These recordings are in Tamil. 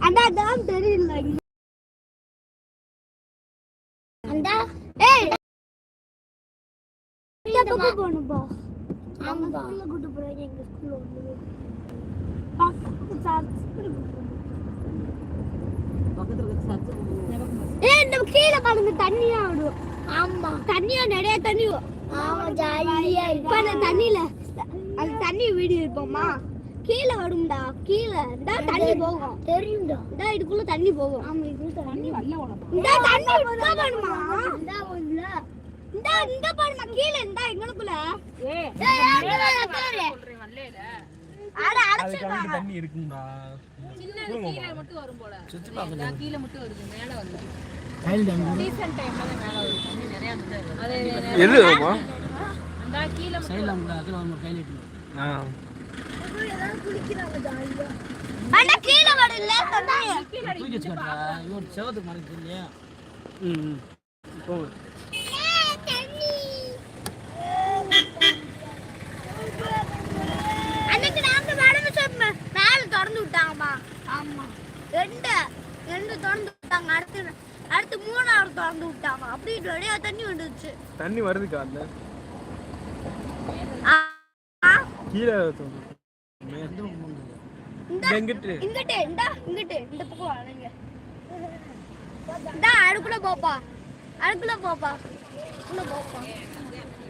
அண்ணா தெரியல அண்டா ஏய் பக்கம் கூட்டு எங்க ஸ்கூல்ல வந்து பக்கத்து சார்ஜ் ஏய் இந்த கீழே பாருங்க தண்ணியா விடும் ஆமா. தண்ணியா நிறைய தண்ணி. ஆமா ஜாலியா இப்ப அந்த தண்ணியில அந்த தண்ணி வீடு இருப்போமா? கீழே வரும்டா கீழே. இந்த தண்ணி போகும். தெரியும்டா. இந்த இதுக்குள்ள தண்ணி போகும். ஆமா இதுக்குள்ள தண்ணி இந்த தண்ணி இந்த பண்ணுமா இந்த ஒண்ணுல இந்த இந்த பண்ணுமா கீழே இந்த எங்களுக்குள்ள. ஏய் அடைச்சிருக்காங்க தண்ணி இருக்குங்களா சின்ன கீழே மட்டும் வரும் போல. சுத்தி பார்க்கணும். நான் கீழே மட்டும் வருது மேல வரல கையில் தண்ணி சீசன் டைம்ல தான் மேல வருது. தண்ணி நிறைய அது எது? ஆமா? அந்த கீழே மட்டும் சைடில் அவங்க அதில் அவங்க கையில் இட்டு ஆ. அண்ணா கீழே வரல சொன்னாங்க. தூக்கி வச்சுக்கட்டா இவன் செவத்துக்கு மறைச்சு இல்லையா? ம் ம். போங்க அன்னைக்கு நாங்க மேடம் சொன்ன மேல திறந்து விட்டாங்கம்மா ஆமா. ரெண்டு. ரெண்டு திறந்து விட்டாங்க. அடுத்து அடுத்து மூணாவது திறந்து விட்டாங்க. அப்படி நிறைய தண்ணி வந்துச்சு தண்ணி வருதுக்கா அந்த கீழே இந்த எங்கிட்டு இங்கிட்டு இந்த இங்கிட்டு. இந்த பக்கம் வரீங்க இந்த போப்பா. அடுக்குள்ள போப்பா. உள்ள போப்பா.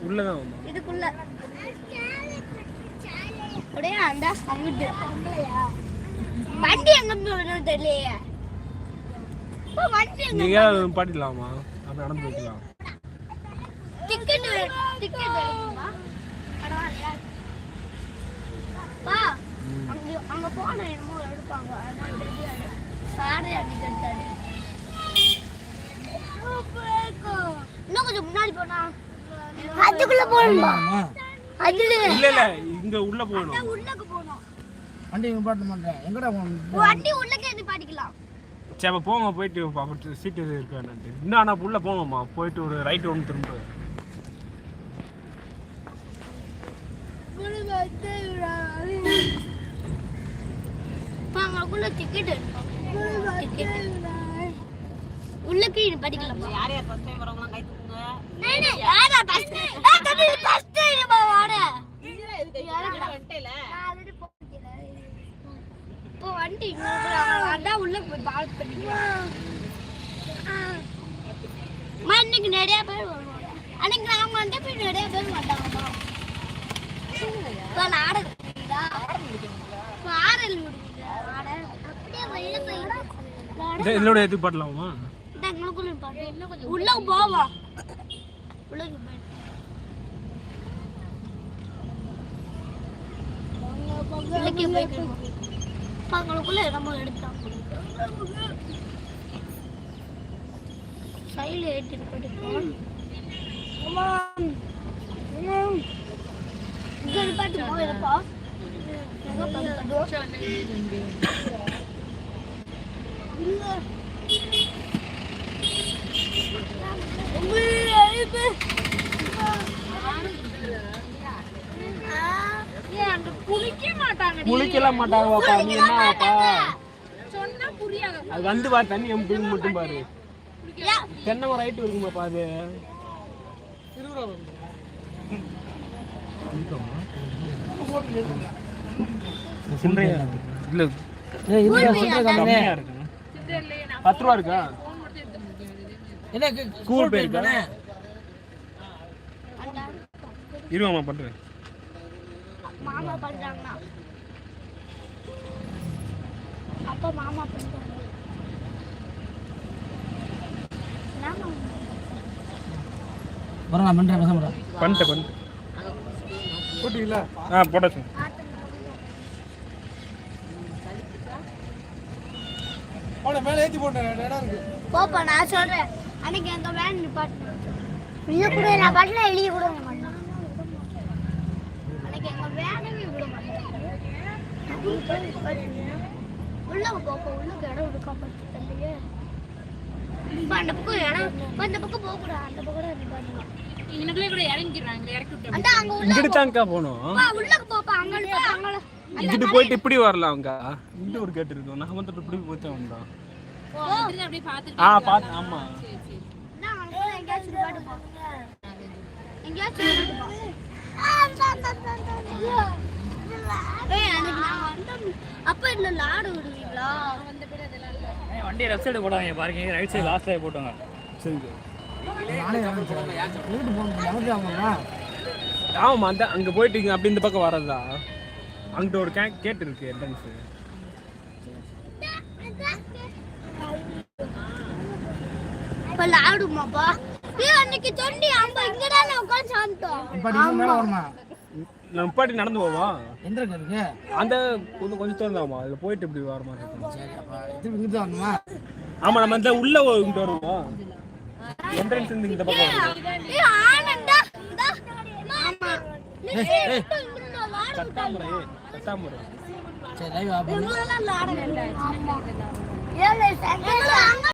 உள்ளதான் இதுக்குள்ள. அப்படியே அந்த அங்கிட்டு. வண்டி எங்க வருது தெரியலையே. வண்டி நீங்க பாட்டிடலாமா? நடந்து போய்க்கலாம் டிக்கெட் டிக்கெட் வேணுமா பரவாயில்லையா பா. அங்க அங்க போன என்னமோ எடுப்பாங்க. தெரியாது சாரே இன்னும் கொஞ்சம் முன்னாடி போனா? அதுக்குள்ள போகணுமா? அதுல இல்ல. இல்ல இங்க உள்ள போகணும். உள்ளக்கு போகணும் வண்டி பாட்ட மாட்டேன் எங்கடா வண்டி உள்ளக்கே நிப்பாட்டிக்கலாம் சரி அப்ப போங்க போயிட்டு அப்ப சீட்டு இருக்கான்ட்டு இன்னும் ஆனா உள்ள போங்கம்மா. போயிட்டு ஒரு ரைட் ஒன்று திரும்ப. அங்களுக்குள்ள டிக்கெட் உள்ளக்கு படிக்கலாம்? யார் யார் ஃபர்ஸ்ட் டைம் வரவங்கலாம் கை தூக்குங்க இப்போ வண்டி அதான் உள்ள போய் பால் பண்ணிக்கலாம் அம்மா, இன்னைக்கு நிறைய பேர் வருவாங்க. அன்னைக்கு நாங்க வந்து போய் நிறைய பேர் மாட்டாங்கம்மா இப்போ. அப்படியே போய் இதோட எதுக்கு பாரு. உள்ள போவா உள்ள போய் அங்களுக்குள்ள நம்ம எடுத்தோம் ஏற்றிட்டு போயிட்டு இங்க போயிருப்பா மாட்டாங்க குளிக்கலாம் மாட்டாங்க பாப்பா. நீ என்ன பாப்பா? அது வந்து பாரு தண்ணி மட்டும் பாரு. தென்னை மரம் ரைட்டு இருக்குமாப்பா அது பத்து ரூபா இருக்கா? என்ன ஸ்கூல் போயிருக்கா இருவாமா பண்றேன் மாமா பண்றாங்கன்னா. அப்பா மாமா பண்றாங்க. வர நான் பண்ணுறேன் பேச மாட்டேன் பண்ணிட்டேன் பண்ணிட்டேன் போட்டீங்களா ஆ போட்டாச்சு. மேலே ஏற்றி போட்டேன் இடம் இருக்கு. போப்பா நான் சொல்றேன். அன்னைக்கு அந்த வேன் நிப்பாட்டு நீங்க கூட நான் பாட்டுல எழுதி கூட மாட்டேன் அன்னைக்கு எங்க வேனவே விட மாட்டேன் உள்ள போப்பா உள்ள இடம் இருக்கா இப்ப அந்த பக்கம் இடம் அந்த பக்கம் போக கூடாது அந்த பக்கம் இவனுங்களே கூட இறங்கிடுறாங்க இறக்கி விட்டு அந்த அங்க உள்ள இங்கிட்டு தான்க்கா போகணும். போ, உள்ளக்கு போப்பா அங்க போ, அங்க இங்கிட்டு போயிட்டு இப்படி வரலாம் அங்க இங்கிட்டு ஒரு கேட் இருக்கும் நான் வந்துட்டு இப்படி போச்சு வந்தோம் அப்படியே பார்த்துட்டு ஆ பார்த்து ஆமா. நான் அங்க போய் எங்கேயாச்சும் நிப்பாட்டு போ. எங்கேயாச்சும். அப்ப இந்த லாடு விடுவீங்களா வண்டியை லெஃப்ட் சைடு போடாதீங்க பாருங்க. ரைட் சைடு லாஸ்ட் சைடு போட்டுங்க சரி நானே இறங்கிட்டேன். வீட்டு போகணும் எனக்கு ஆமாம்மா ஆமா அந்த அங்க போயிட்டு அப்படி இந்த பக்கம் வரதா அங்கிட்ட ஒரு கே கேட் இருக்கு என்ட்ரன்ஸ் இப்ப லாடுமாப்பா ஏய் அன்னைக்கு சொன்னி அம்ப இங்கதான் நான் உட்கார்ந்து சாப்பிட்டோம். இப்போ நீங்கள் மேலே வரமா நம்ம பாட்டி நடந்து போவோம்? எந்த இருக்கு அந்த கொஞ்சம் கொஞ்சம் தூரம் தான்மா அதுல போயிட்டு இப்படி வர மாதிரி இருக்கும் சரி அப்போ திருப்பி இங்கே தான் வரணுமா? ஆமா நம்ம இந்த உள்ள இங்கிட்டு வருவோம்? என்ட்ரன்ஸ் இருந்து இந்த பக்கம் கட்டாமரை கட்டாமரை சரி லைவ் ஆஃப்